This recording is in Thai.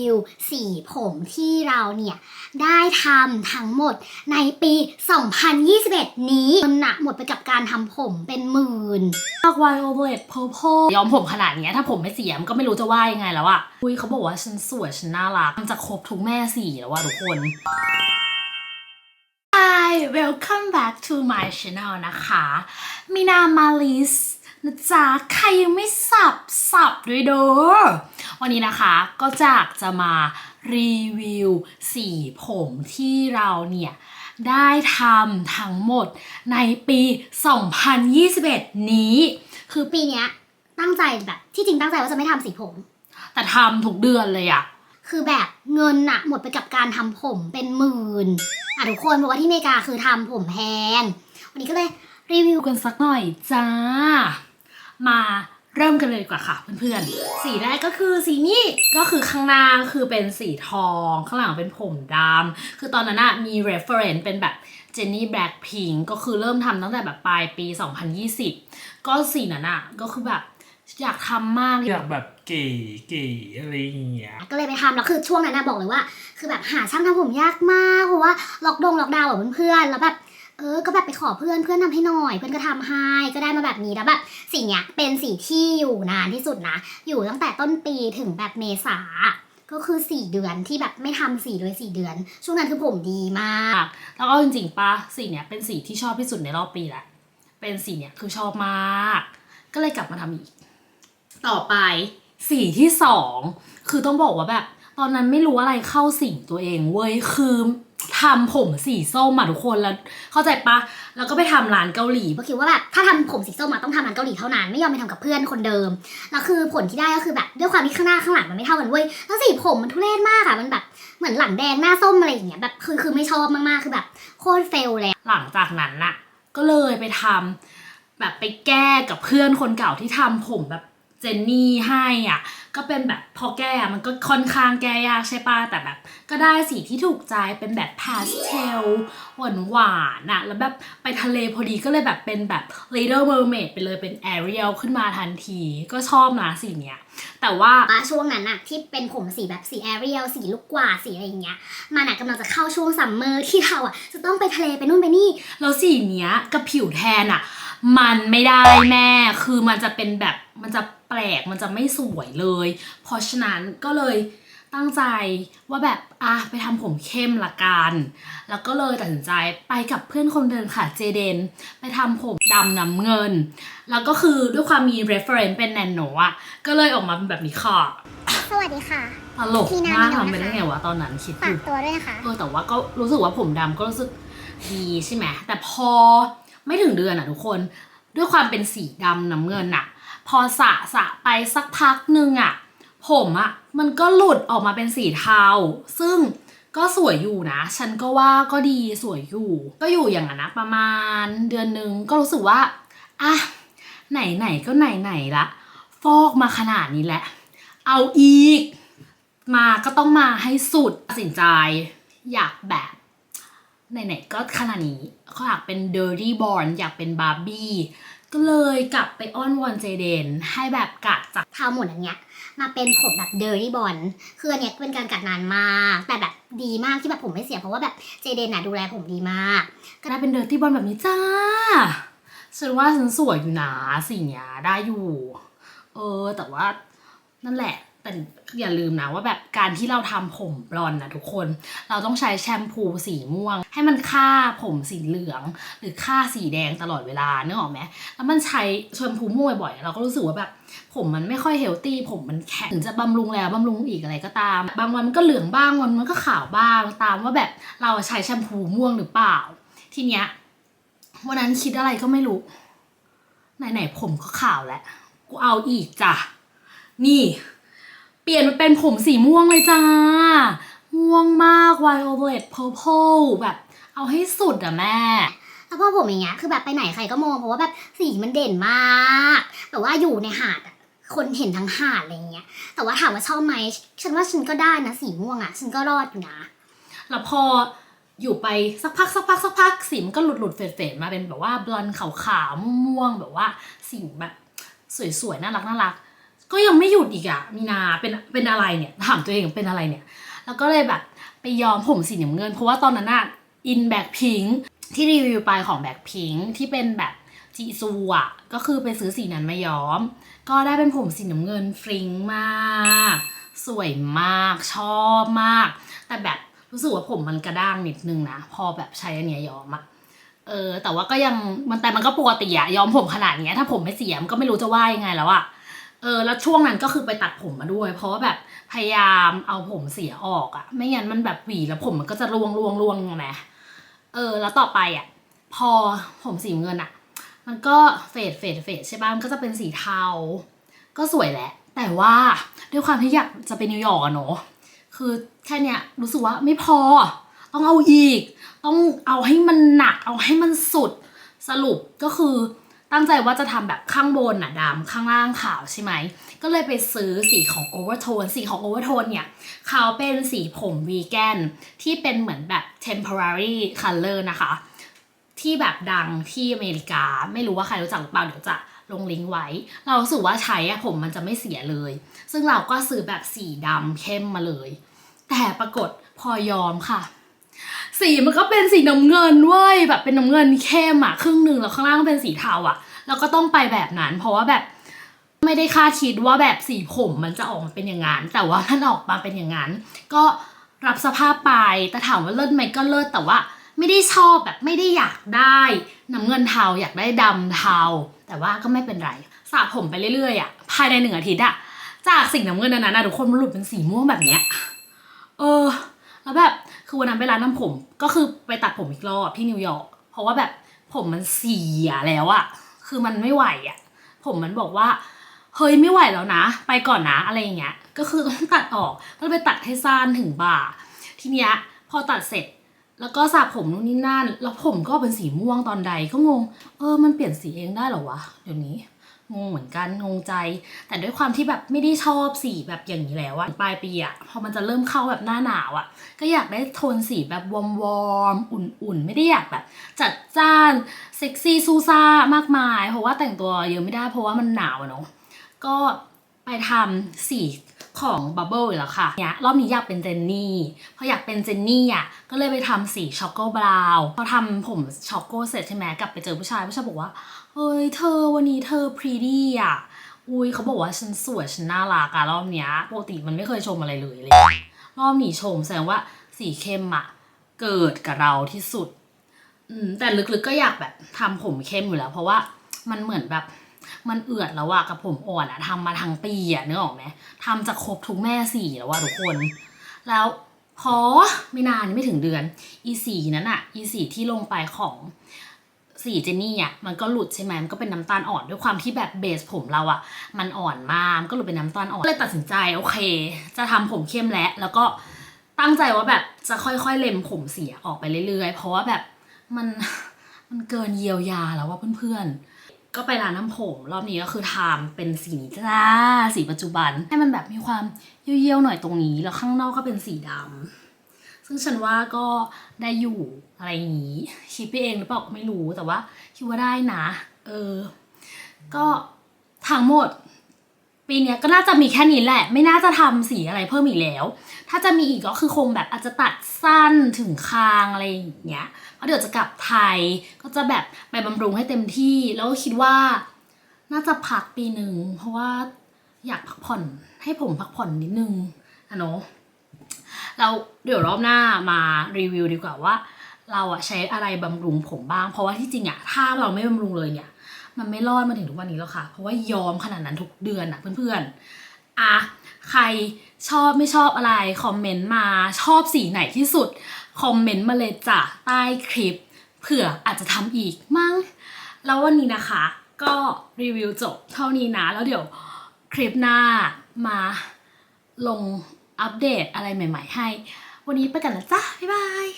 วิวสีผมที่เราเนี่ย ได้ทำทั้งหมดในปี 2021 นี้เงินหนะหมดไปกับการทำผมเป็นหมื่นมากไวโอเ e ตเพอร์เพยอมผมขนาดเนี้ยถ้าผมไม่เสียมนก็ไม่รู้จะว่ายังไงแล้วอะคุยเขาบอกว่าฉันสวย ฉันน่ารัก มันจะครบทุกแม่สีแล้วว่าทุกคน Hi welcome back to my channel นะคะ มินามาลิส นะจ๊ะใครยังไม่สับสับด้วยเด้อวันนี้นะคะก็จากจะมารีวิวสีผมที่เราเนี่ยได้ทำทั้งหมดในปี 2021 นี้ คือปีเนี้ยตั้งใจแบบที่จริงตั้งใจว่าจะไม่ทำสีผม แต่ทำทุกเดือนเลยอะคือแบบเงินน่ะหมดไปกับการทำผมเป็นหมื่นอะทุกคนเพราะว่าที่อเมริกาคือทำผมแพงวันนี้ก็เลยรีวิวดูกันสักหน่อยจ้า มาเริ่มกันเลยดีกว่าค่ะเพื่อนๆ สีแรกก็คือสีนี้ก็คือข้างหน้าคือเป็นสีทอง ข้างหลังเป็นผมดำคือตอนนั้นอะมี reference เป็นแบบเจนนี่แบล็คพิงก็คือเริ่มทำตั้งแต่แบบปลายปี 2020 ก็สีนั้นอะก็คือแบบอยากทำมาก อยากแบบเก๋เก๋อะไรอย่างเงี้ย ก็เลยไปทำแล้วคือช่วงนั้นนะบอกเลยว่า คือแบบหาช่างทำผมยากมากเพราะว่าล็อกดงล็อกดาวน์กับเพื่อนๆแล้วแบบ เออ ก็แบบไปขอเพื่อนเพื่อนทำให้หน่อย เพื่อนก็ทำให้ก็ได้มาแบบนี้แล้วแบบสีเนี้ยเป็นสีที่อยู่นานที่สุดนะ อยู่ตั้งแต่ต้นปีถึงแบบเมษาก็คือสี่เดือนที่แบบไม่ทำสีเลยสี่เดือน ช่วงนั้นคือผมดีมาก แล้วก็จริงๆปะสีเนี้ยเป็นสีที่ชอบที่สุดในรอบปีแหละ เป็นสีเนี้ยคือชอบมาก ก็เลยกลับมาทำอีก ต่อไปสีที่สองคือต้องบอกว่าแบบ ตอนนั้นไม่รู้อะไรเข้าสิ่งตัวเองเว้ยคือ ทำผมสีส้มอะทุกคนแล้ว เข้าใจปะแล้วก็ไปทำร้านเกาหลี ก็คิดว่าแบบถ้าทำผมสีส้มมาต้องทำร้านเกาหลีเท่านั้น ไม่ยอมไปทำกับเพื่อนคนเดิม แล้วคือผลที่ได้ก็คือแบบด้วยความที่ข้างหน้าข้างหลังมันไม่เท่ากันเว้ย แล้วสีผมมันทุเรศมากอะมันแบบเหมือนหลังแดงหน้าส้มอะไรอย่างเงี้ยแบบคือคือไม่ชอบมากๆคือแบบโคตรเฟลเลยหลังจากนั้นน่ะ ก็เลยไปทำแบบไปแก้กับเพื่อนคนเก่าที่ทำผมแบบ เจนนี่ให้อะก็เป็นแบบพอแก้มันก็ค่อนข้างแก้ยากใช่ป่ะแต่แบบ ก็ได้สีที่ถูกใจเป็นแบบพาสเทลหวานหวานๆอะแล้วแบบไปทะเลพอดีก็เลยแบบเป็นแบบ Little Mermaid ไปเลยเป็น Ariel ขึ้นมาทันทีก็ชอบนะสีเนี้ยแต่ว่าว่าช่วงนั้นอะที่เป็นผมสีแบบสีแอเรียลสีลูกกวาดสีอะไรอย่างเงี้ยมันอะกำลังจะเข้าช่วงซัมเมอร์ที่เราอะจะต้องไปทะเลไปนู่นไปนี่แล้วสีเนี้ยกับผิวแทนอะ มันไม่ได้แม่ คือมันจะเป็นแบบมันจะแปลกมันจะไม่สวยเลย เพราะฉะนั้นก็เลยตั้งใจว่าแบบอะไปทำผมเข้มละกันแล้วก็เลยตัดสินใจไปกับเพื่อนคนเดินค่ะเจเดน ไปทำผมดำน้ำเงิน แล้วก็คือด้วยความมี reference เป็นแนนโนอะก็เลยออกมาเป็นแบบนี้ค่ะสวัสดีค่ะตลกพี่นามากมิโนะทำไปได้นะคะไงวะตอนนั้นคิดอฝากยู่ตัวด้วยนะคะเออแต่ว่าก็รู้สึกว่าผมดำก็รู้สึกดีใช่ไหมแต่พอ ไม่ถึงเดือนอะทุกคน ด้วยความเป็นสีดำน้ำเงินอะพอสะสะไปสักพักหนึ่งอะผมอะมันก็หลุดออกมาเป็นสีเทา ซึ่งก็สวยอยู่นะ ฉันก็ว่าก็ดีสวยอยู่ ก็อยู่อย่างนั้นนะประมาณเดือนหนึ่งก็รู้สึกว่าอะไหนไหนก็ไหนไหนละฟอกมาขนาดนี้แหละ เอาอีก มาก็ต้องมาให้สุดตัดสินใจ อยากแบบ ไหนๆก็ขนาดนี้เขาอยากเป็น dirty born อยากเป็นบาร์บี้ก็เลยกลับไปอ้อนวอนเจเดน ให้แบบกัดจากทาหมดอันเนี้ยมาเป็นผมแบบเดอร์ y ี o บอลคืออันเนี้ยเป็นการกัดนานมากแต่แบบดีมากที่แบบผมไม่เสียเพราะว่าแบบเจเดนน่ะดูแลผมดีมาก ก็ได้เป็น dirty born แบบนี้จ้าฉันว่าฉันสวยอยู่นะสิ่งเนี้ยได้อยู่ เออแต่ว่านั่นแหละ แต่อย่าลืมนะว่าแบบการที่เราทำผมบลอนนะทุกคน เราต้องใช้แชมพูสีม่วง ให้มันฆ่าผมสีเหลือง หรือฆ่าสีแดงตลอดเวลาเนึกออกไหมแล้วมันใช้แชมพูม่วงบ่อยเราก็รู้สึกว่าแบบผมมันไม่ค่อยเฮลตี้ผมมันแข็งถึงจะบำรุงแล้วบำรุงอีกอะไรก็ตาม บางวันมันก็เหลืองบ้างวันมันก็ขาวบ้างตามว่าแบบเราใช้แชมพูม่วงหรือเปล่า ทีเนี้ยวันนั้นคิดอะไรก็ไม่รู้ไหนๆผมก็ขาวแล้วกูเอาอีกจ้ะนี่ ลี่ยนมาเป็นผมสีม่วงเลยจ้า ม่วงมาก violet purple แบบเอาให้สุดอะแม่แล้วพอผมอย่างเงี้ยคือแบบไปไหนใครก็มองเพราะว่าแบบสีมันเด่นมากแบบว่าอยู่ในหาดอะคนเห็นทั้งหาดอะไรเงี้ย แต่ว่าถามว่าชอบไหมฉันว่าฉันก็ได้นะสีม่วงอะฉันก็รอดอยู่นะ แล้วพออยู่ไปสักพักสักพักสักพักสีมันก็หลุดหลุดเฟดเฟดมาเป็นแบบว่าบลอนด์ขาวๆม่วงๆแบบว่าสีแบบสวยๆน่ารักน่ารัก ก็ยังไม่หยุดอีกอะมีนาเป็นเป็นอะไรเนี่ยถามตัวเองเป็นอะไรเนี่ย แล้วก็เลยแบบไปยอมผมสีน้ำเงิน เพราะว่าตอนนั้นอะอินแบ็คพิงที่รีวิวไปของแบ็คพิงที่เป็นแบบจีซูอะก็คือไปซื้อสีนั้นมาย้อม ก็ได้เป็นผมสีน้ำเงินฟริงมาก สวยมากชอบมาก แต่แบบรู้สึกว่าผมมันกระด้างนิดนึงนะ พอแบบใช้อันเนี้ยย้อมอะเออแต่ว่าก็ยังมันแต่มันก็ปกติอะย้อมผมขนาดเนี้ยถ้าผมไม่เสียมก็ไม่รู้จะว่ายังไงแล้วอะ เออแล้วช่วงนั้นก็คือไปตัดผมมาด้วย เพราะว่าแบบพยายามเอาผมเสียออกอะไม่งั้นมันแบบหวีแล้วผมมันก็จะรวงรวงรวงนะเออ แล้วต่อไปอะพอผมสีเงินอะมันก็เฟดเฟดเฟดใช่ป่ะมันก็จะเป็นสีเทา ก็สวยแหละ แต่ว่าด้วยความที่อยากจะไปนิวยอร์กอะเนาะคือแค่เนี้ยรู้สึกว่าไม่พอ ต้องเอาอีก ต้องเอาให้มันหนัก เอาให้มันสุดสรุปก็คือ ตั้งใจว่าจะทำแบบข้างบนน่ะดำข้างล่างขาวใช่ไหม ก็เลยไปซื้อสีของ Overtone สีของ Overtone เนี่ยเขาเป็นสีผมวีแกนที่เป็นเหมือนแบบ temporary color นะคะ ที่แบบดังที่อเมริกา ไม่รู้ว่าใครรู้จักหรือเปล่าเดี๋ยวจะลงลิงก์ไว้ เรารู้สึกว่าใช้อะผมมันจะไม่เสียเลย ซึ่งเราก็ซื้อแบบสีดำเข้มมาเลย แต่ปรากฏพอยอมค่ะ สีมันก็เป็นสีน้ำเงินเว้ยแบบเป็นน้ำเงินเข้มอะครึ่งหนึ่งแล้วข้างล่างเป็นสีเทาอะแล้วก็ต้องไปแบบนั้น เพราะว่าแบบไม่ได้คาดคิดว่าแบบสีผมมันจะออกมาเป็นอย่างนั้นแต่ว่ามันออกมาเป็นอย่างนั้น ก็รับสภาพไปแต่ถามว่าเลิศไหมก็เลิศแต่ว่าไม่ได้ชอบแบบไม่ได้อยากได้น้ำเงินเทาอยากได้ดำเทา แต่ว่าก็ไม่เป็นไรสระผมไปเรื่อยๆอะภายในหนึ่งอาทิตย์อะจากสีน้ำเงินนั้นนะทุกคนมันหลุดเป็นสีม่วงแบบเนี้ยเออแล้วแบบ คือวันนั้นไปร้านน้ำผม ก็คือไปตัดผมอีกรอบที่นิวยอร์กเพราะว่าแบบผมมันเสียแล้วอะคือมันไม่ไหวอะผมมันบอกว่าเฮ้ยไม่ไหวแล้วนะ ไปก่อนนะอะไรอย่างเงี้ย ก็คือต้องตัดออกก็เลยไปตัดให้สั้นถึงบ่า ทีเนี้ยพอตัดเสร็จ แล้วก็สระผมนู่นนี่นั่น แล้วผมก็เป็นสีม่วงตอนใดก็งง เออมันเปลี่ยนสีเองได้หรอวะเดี๋ยวนี้ งงเหมือนกันงงใจ แต่ด้วยความที่แบบไม่ได้ชอบสีแบบอย่างนี้แล้วอะปลายปีอะพอมันจะเริ่มเข้าแบบหน้าหนาวอะก็อยากได้โทนสีแบบวอมๆอุ่นๆ ไม่ได้อยากแบบ จัดจ้านเซ็กซี่ซูซ่ามากมาย เพราะว่าแต่งตัวเยอะไม่ได้เพราะว่ามันหนาวเนาะก็ไปทำสีของบับเบิลอีกแล้วค่ะเนี่ยรอบนี้อยากเป็นเจนนี่พออยากเป็นเจนนี่อะก็เลยไปทำสีช็อกโกบราวน์พอทำผมช็อกโกเสร็จใช่ไหมกลับไปเจอผู้ชายผู้ชายบอกว่า เฮ้ยเธอวันนี้เธอพรีดี้อะ อุ้ยเขาบอกว่าฉันสวยฉันน่ารักอะรอบเนี้ยปกติมันไม่เคยชมอะไรเลยเลยรอบนี้ชมแสดงว่าสีเข้มอะเกิดกับเราที่สุด อืมแต่ลึกๆก็อยากแบบทำผมเข้มอยู่แล้ว เพราะว่ามันเหมือนแบบมันเอือดแล้วอะกับผมอ่อนอะทำมาทั้งปีอะนึกออกไหมทำจะครบทุกแม่สีแล้วว่าทุกคน แล้วพอไม่นานไม่ถึงเดือน อีสีนั้นอะอีสีที่ลงไปของ สีเจนนี่อะมันก็หลุดใช่ไหมมันก็เป็นน้ำตาลอ่อนด้วยความที่แบบเบสผมเราอะ มันอ่อนมากมันก็หลุดเป็นน้ำตาลอ่อนเลยตัดสินใจโอเค จะทำผมเข้มแล้วแล้วก็ตั้งใจว่าแบบจะค่อยๆเล็มผมเสียออกไปเรื่อยๆ เพราะว่าแบบมันมันเกินเยียวยาแล้วว่าเพื่อนๆ ก็ไปร้านน้ำผมรอบนี้ก็คือทำเป็นสีนี้จ้าสีปัจจุบัน ให้มันแบบมีความเยี่ยวๆหน่อยตรงนี้ แล้วข้างนอกก็เป็นสีดำ ซึ่งฉันว่าก็ได้อยู่อะไรอย่างนี้คิดไปเองหรือเปล่าไม่รู้แต่ว่าคิดว่าได้นะ เออ ก็ทั้งหมด ปีนี้ก็น่าจะมีแค่นี้แหละ ไม่น่าจะทำสีอะไรเพิ่มอีกแล้ว ถ้าจะมีอีกก็คือคงแบบอาจจะตัดสั้นถึงคางอะไรอย่างเงี้ยเพราะเดี๋ยวจะกลับไทยก็จะแบบไปบำรุงให้เต็มที่ แล้วคิดว่า น่าจะพักปีหนึ่งเพราะว่าอยากพักผ่อนให้ผมพักผ่อนนิดนึงอะเนาะ เราเดี๋ยวรอบหน้ามารีวิวดีกว่าว่า เราอะใช้อะไรบำรุงผมบ้าง เพราะว่าที่จริงอะถ้าเราไม่บำรุงเลยเนี่ย มันไม่รอดมาถึงทุกวันนี้แล้วค่ะ เพราะว่ายอมขนาดนั้นทุกเดือนอะเพื่อนๆอะใครชอบไม่ชอบอะไรคอมเมนต์มาชอบสีไหนที่สุดคอมเมนต์มาเลยจ้ะใต้คลิปเผื่ออาจจะทำอีกมั้ง แล้ววันนี้นะคะ ก็รีวิวจบเท่านี้นะ แล้วเดี๋ยวคลิปหน้ามาลง อัปเดตอะไรใหม่ ๆ ให้ วันนี้ไปกันแล้วจ้าบ๊ายบาย